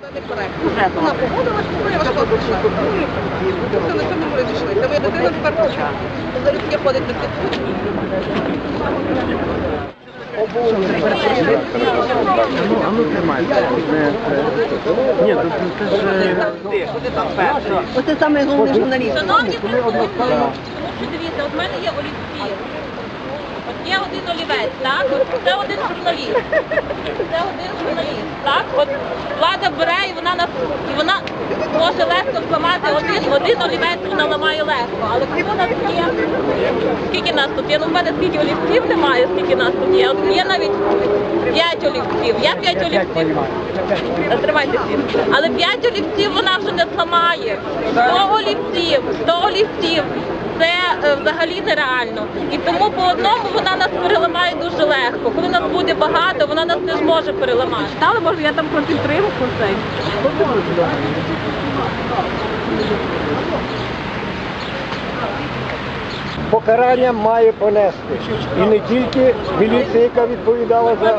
Вона погодилась, я ваша душа. Все, на цьому ми розійшлися. Моя дитина тепер почала. Залюбки ходить на підсудку. А ну тримай. Ні, це ж... Оце саме головне журналіст. Шановні присутні, дивіться, от в мене є олівці. От є один олівець, так? Це. Це один журналіст, так? От влада бере і вона і вона може легко зламати один, один олівець вона ламає легко. Але коли у нас є скільки нас тут є? Ну в мене скільки олівців немає, скільки нас тут є. От є навіть п'ять олівців. Я п'ять олівців. Тримайте всі. Але п'ять олівців вона вже не зламає. Сто олівців, сто олівців. Це е, взагалі нереально. І тому по одному вона нас переламає дуже легко. Коли нас буде багато, вона нас не зможе переламати. Але може я там про підтримку цей. 这样子的。Покарання має понести. І не тільки міліція, яка відповідала за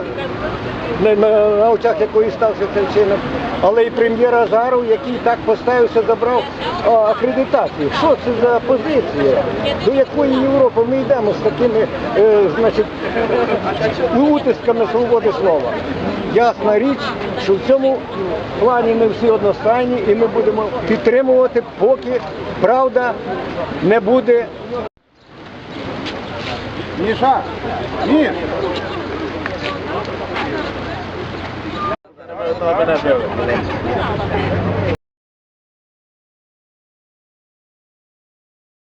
на, очах якої стався цей вчинок, але й прем'єр Азаров, який так поставився, забрав акредитацію. Що це за позиція? До якої Європи ми йдемо з такими е, значить, утисками свободи слова? Ясна річ, що в цьому плані ми всі одностайні і ми будемо підтримувати, поки правда не буде Міша, ні.